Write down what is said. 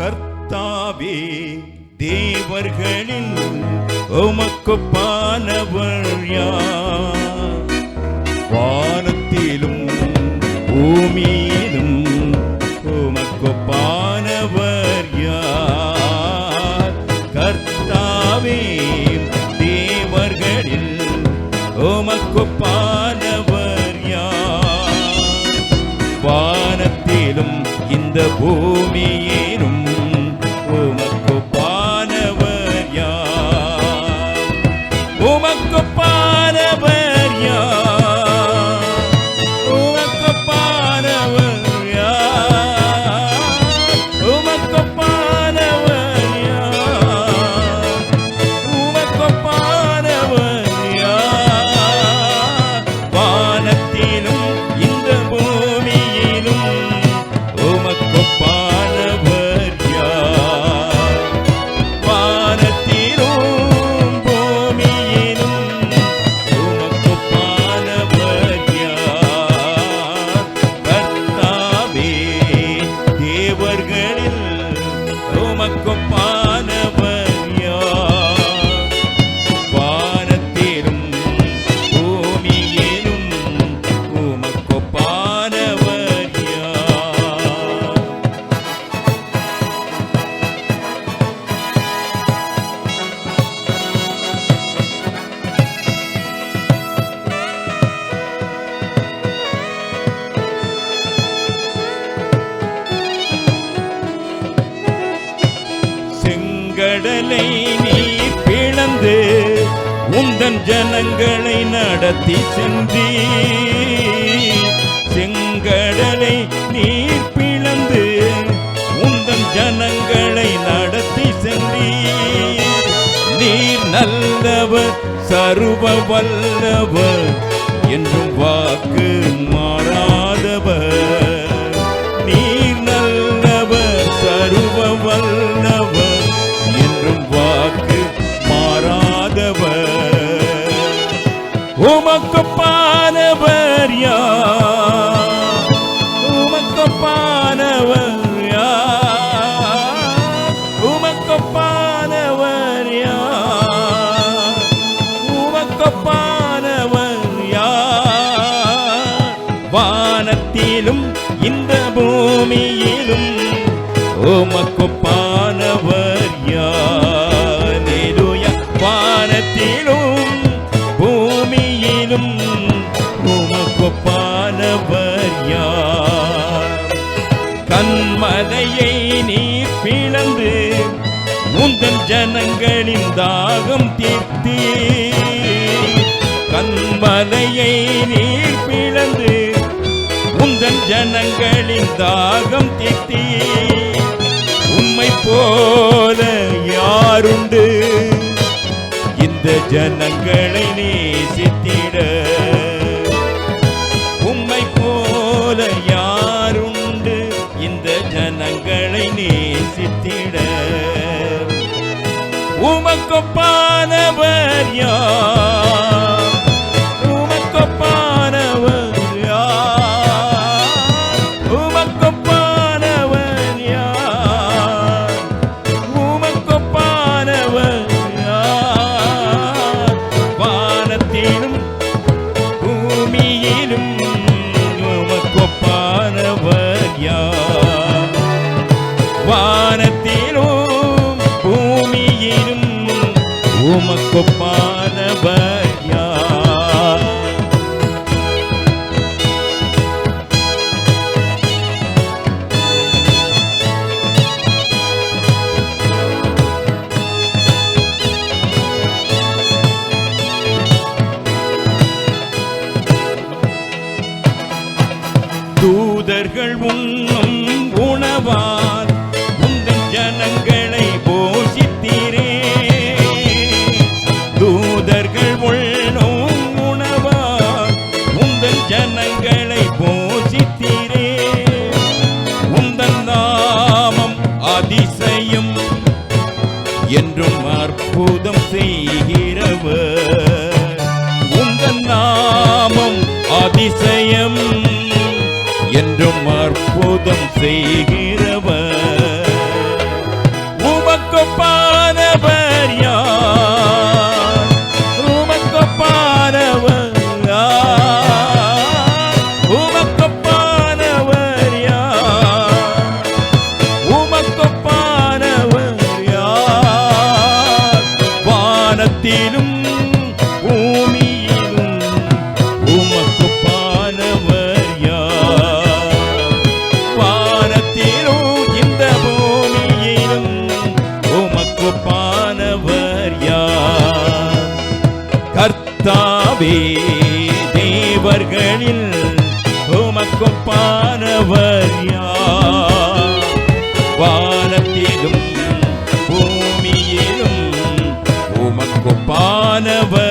கர்த்தாவே தேவர்களின் உமக்கு பானவர் யார்? வானத்திலும் பூமியிலும் உமக்கு பானவர் யார்? கர்த்தாவே தேவர்களில் உமக்கு பானவர் யார்? வானத்திலும் இந்த பூமியே பூமியிலும் செங்கடலை நீர் பிளந்து உந்தன் ஜனங்களை நடத்தி சென்றி. செங்கடலை நீர் பிளந்து உந்தன் ஜனங்களை நடத்தி சென்றி. நீர் நல்லவர் சர்வ வல்லவர் என்றும் வாக்கு மா வானத்திலும் இந்த பூமியிலும் உமக்கு பானவர் யார் வானத்திலும் பூமியிலும் உமக்கு பானவர் யார்? கண்மதையை நீ பிளந்து முந்தன் ஜனங்களின் தாகம் தீர்த்தி கண்மதையை நீ ஜனங்களின் தாகம் தீர்த்தி. உம்மை போல யாருண்டு? இந்த ஜனங்களை நேசித்திட. உம்மை போல யாருண்டு? இந்த ஜனங்களை நேசித்திட. உமக்கொப்பானவர் யார்? உமக்கொப்பானவர் யார் தூதர்கள் உன் அதிசயம் என்றும் அற்புதம் செய்கிறவர். உமக்கொப்பானவர் யார்? உமக்கொப்பானவர் யார்? உமக்கொப்பானவர் யார்? உமக்கொப்பானவர் யார்? வானத்திலும் வானிலும் பூமியிலும் உமக்கு பானவர்